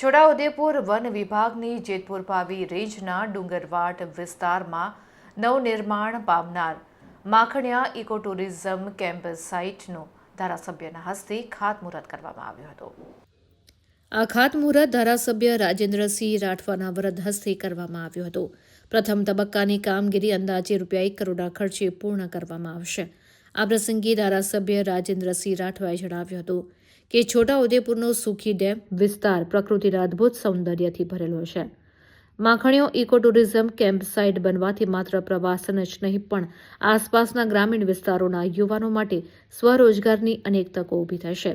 Chhota Udepur one વિભાગની જેતપુર પાવી રેન્જના ડુંગરવાટ વિસ્તારમાં નવનિર્માણ પામનાર માખણિયા ઇકો ટુરિઝમ કેમ્પસ સાઇટનું ધારાસભ્યના હસ્તે ખાતમુહૂર્ત કરવામાં આવ્યું હતું. આ ખાતમુહૂર્ત ધારાસભ્ય રાજેન્દ્રસિંહ રાઠવાના વરદ હસ્તે કરવામાં આવ્યું હતું. પ્રથમ તબક્કાની કામગીરી અંદાજે રૂપિયા એક કરોડના ખર્ચે પૂર્ણ કરવામાં આવશે. આ પ્રસંગે ધારાસભ્ય રાજેન્દ્રસિંહ રાઠવાએ જણાવ્યું હતું કે છોટાઉદેપુરનો સુખી ડેમ વિસ્તાર પ્રકૃતિના અદભુત સૌંદર્યથી ભરેલો છે. Makhanio eco tourism camp site બનવાથી માત્ર પ્રવાસન જ નહીં, પણ આસપાસના ગ્રામીણ વિસ્તારોના યુવાનો માટે સ્વરોજગારની અનેક તકો ઊભી થશે.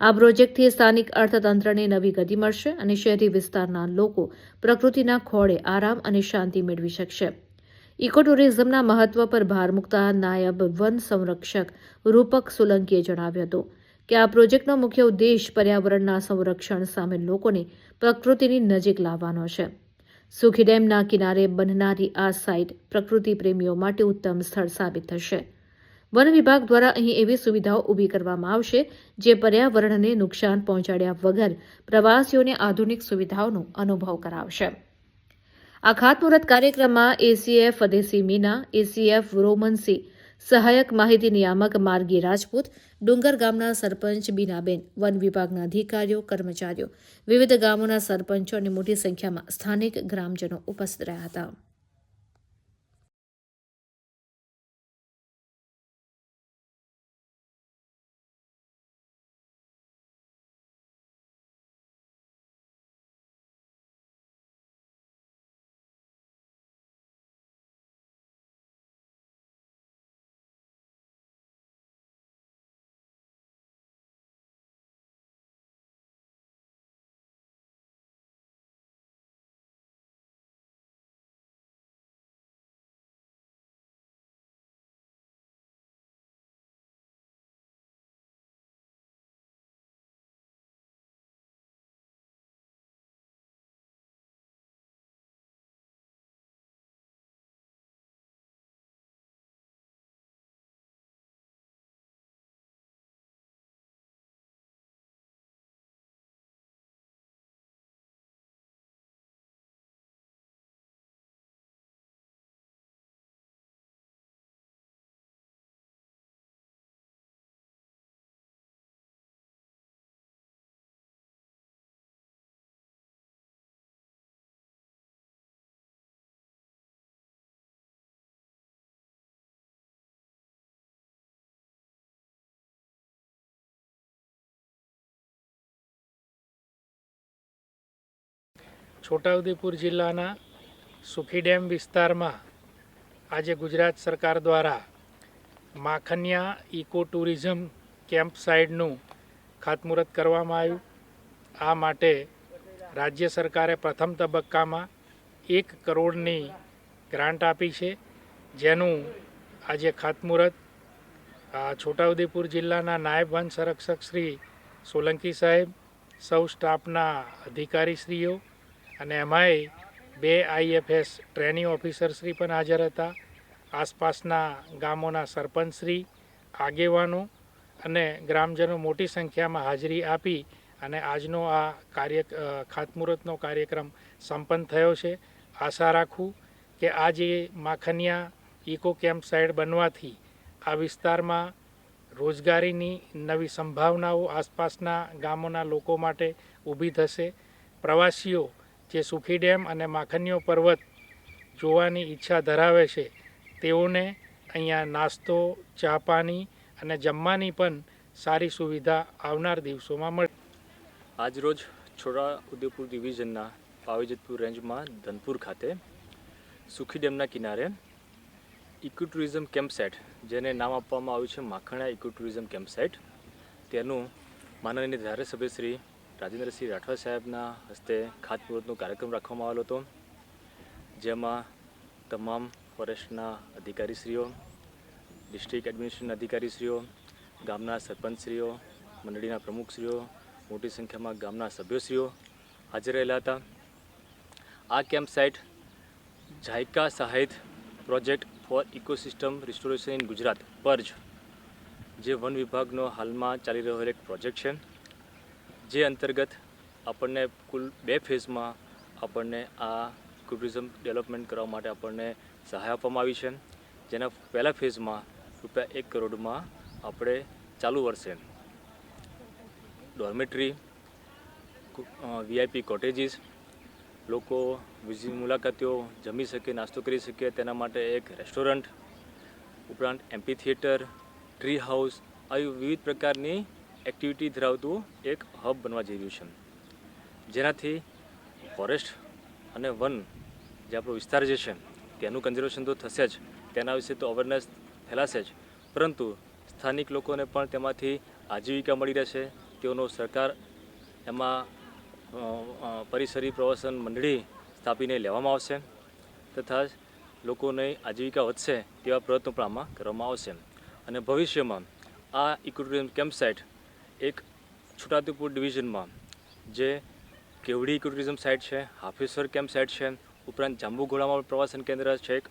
આ પ્રોજેક્ટથી સ્થાનિક અર્થતંત્રને નવી ગતિ મળશે અને શહેરી વિસ્તારના લોકો પ્રકૃતિના ખોળે આરામ અને શાંતિ મેળવી શકશે. ઇકો ટુરિઝમના મહત્વ પર ભાર મૂકતા નાયબ વન સંરક્ષક રૂપક સોલંકીએ જણાવ્યું હતું કે આ પ્રોજેક્ટનો મુખ્ય ઉદ્દેશ પર્યાવરણના સંરક્ષણ સામે લોકોને પ્રકૃતિની નજીક લાવવાનો છે. સુખી ડેમના કિનારે બનનારી આ સાઇટ પ્રકૃતિ પ્રેમીઓ માટે ઉત્તમ સ્થળ સાબિત થશે. વન વિભાગ દ્વારા અહીં એવી સુવિધાઓ ઊભી કરવામાં આવશે જે પર્યાવરણને નુકસાન પહોંચાડ્યા વગર પ્રવાસીઓને આધુનિક સુવિધાઓનો અનુભવ કરાવશે. આ ખાતમુહૂર્ત કાર્યક્રમમાં એસીએફ અદેસી મીના, એસીએફ રોમનસી સહાયક માહિતી નિયામક માર્ગી રાજપૂત, ડુંગર ગામના સરપંચ બીનાબેન, વન વિભાગના અધિકારીઓ, કર્મચારીઓ. વિવિધ ગામોના સરપંચો અને મોટી સંખ્યામાં સ્થાનિક ગ્રામજનો ઉપસ્થિત રહ્યા હતા. છોટાઉદેપુર જિલ્લાના સુખી ડેમ વિસ્તારમાં આજે ગુજરાત સરકાર દ્વારા માખનિયા ઇકો ટુરિઝમ કેમ્પ સાઇડનું ખાતમુહૂર્ત કરવામાં આવ્યું. આ માટે રાજ્ય સરકારે પ્રથમ તબક્કામાં એક કરોડની ગ્રાન્ટ આપી છે, જેનું આજે ખાતમુહૂર્ત છોટાઉદેપુર જિલ્લાના નાયબ વન સંરક્ષક શ્રી સોલંકી સાહેબ, સૌ સ્ટાફના અધિકારીશ્રીઓ અને એમાંય બે આઈએફએસ ટ્રેનિંગ ઓફિસરશ્રી પણ હાજર હતા. આસપાસના ગામોના સરપંચશ્રી, આગેવાનો અને ગ્રામજનો મોટી સંખ્યામાં હાજરી આપી અને આજનો આ કાર્ય ખાતમુહૂર્તનો કાર્યક્રમ સંપન્ન થયો છે. આશા રાખું કે આ જે માખનિયા ઇકો કેમ્પ સાઇડ બનવાથી આ વિસ્તારમાં રોજગારીની નવી સંભાવનાઓ આસપાસના ગામોના લોકો માટે ઊભી થશે. પ્રવાસીઓ જે સુખી ડેમ અને માખણીયો પર્વત જોવાની ઈચ્છા ધરાવે છે, તેઓને અહીંયા નાસ્તો, ચા પાણી અને જમવાની પણ સારી સુવિધા આવનાર દિવસોમાં મળે. આજરોજ છોટા ઉદેપુર ડિવિઝનના પાવીજતપુર રેન્જમાં ધનપુર ખાતે સુખી ડેમના કિનારે ઇકો ટુરિઝમ કેમ્પ જેને નામ આપવામાં આવ્યું છે માખણા ઇકો ટુરિઝમ કેમ્પ તેનું માનનીય ધારાસભ્ય શ્રી રાજેન્દ્રસિંહ રાઠવા સાહેબના હસ્તે ખાતમુહૂર્તનો કાર્યક્રમ રાખવામાં આવેલો હતો. જેમાં તમામ ફોરેસ્ટના અધિકારીશ્રીઓ, ડિસ્ટ્રિક્ટ એડમિનિસ્ટ્રેશન અધિકારીશ્રીઓ, ગામના સરપંચશ્રીઓ, મંડળીના પ્રમુખશ્રીઓ, મોટી સંખ્યામાં ગામના સભ્યોશ્રીઓ હાજર રહેલા હતા. આ camp site JICA સહાયિત project for ecosystem restoration in Gujarat purge જે વન વિભાગનો હાલમાં ચાલી રહેલો એક પ્રોજેક્ટ છે. જે અંતર્ગત આપણને કુલ બે ફેઝમાં આપણને આ ટુરિઝમ ડેવલપમેન્ટ કરવા માટે આપણને સહાય આપવામાં આવી છે. જેના પહેલા ફેઝમાં રૂપિયા એક કરોડમાં આપણે ચાલુ વર્ષે ડોર્મેટરી વીઆઈપી કોટેજીસ, લોકો બીજી મુલાકાતીઓ જમી શકે, નાસ્તો કરી શકે, તેના માટે એક રેસ્ટોરન્ટ, ઉપરાંત એમ્પી થિયેટર, ટ્રી હાઉસ, આવી વિવિધ પ્રકારની એક્ટિવિટી ધરાવતું એક હબ બનવા જઈ રહ્યું છે. જેનાથી ફોરેસ્ટ અને વન જે આપણો વિસ્તાર જે છે, તેનું કન્ઝર્વેશન તો થશે જ, તેના વિશે તો અવેરનેસ ફેલાશે જ. પરંતુ સ્થાનિક લોકોને પણ તેમાંથી આજીવિકા મળી રહેશે, તેઓનો સરકાર એમાં પરિસરી પ્રવાસન મંડળી સ્થાપીને લેવામાં આવશે તથા લોકોને આજીવિકા વધશે તેવા પ્રયત્નો પણ આમાં કરવામાં આવશે. અને ભવિષ્યમાં આ ઇકોટુરિઝમ કેમ્પ સાઇટ એક છોટાઉદેપુર ડિવિઝનમાં, જે કેવડી ઇકોટુરિઝમ સાઇટ છે, હાફેશ્વર કેમ્પ સાઇટ છે, ઉપરાંત જાંબુઘોડામાં પ્રવાસન કેન્દ્ર છે એક.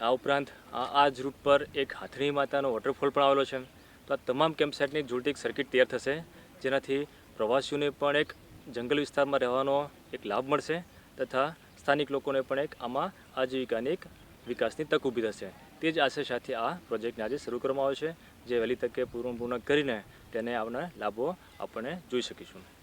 આ ઉપરાંત આ આ જ રૂટ પર એક હાથણી માતાનો વોટરફોલ પણ આવેલો છે. તો આ તમામ કેમ્પ સાઇટની જોડતી એક સર્કિટ તૈયાર થશે, જેનાથી પ્રવાસીઓને પણ એક જંગલ વિસ્તારમાં રહેવાનો એક લાભ મળશે, તથા સ્થાનિક લોકોને પણ એક આમાં આજીવિકાની એક વિકાસની તક ઊભી થશે. તે જ આશય સાથે આ પ્રોજેક્ટને આજે શરૂ કરવામાં આવ્યો છે. જે વહેલી તકે પૂર્ણ પૂર્ણ કરીને તેને આવનાર લાભો આપણને જોઈ શકીશું.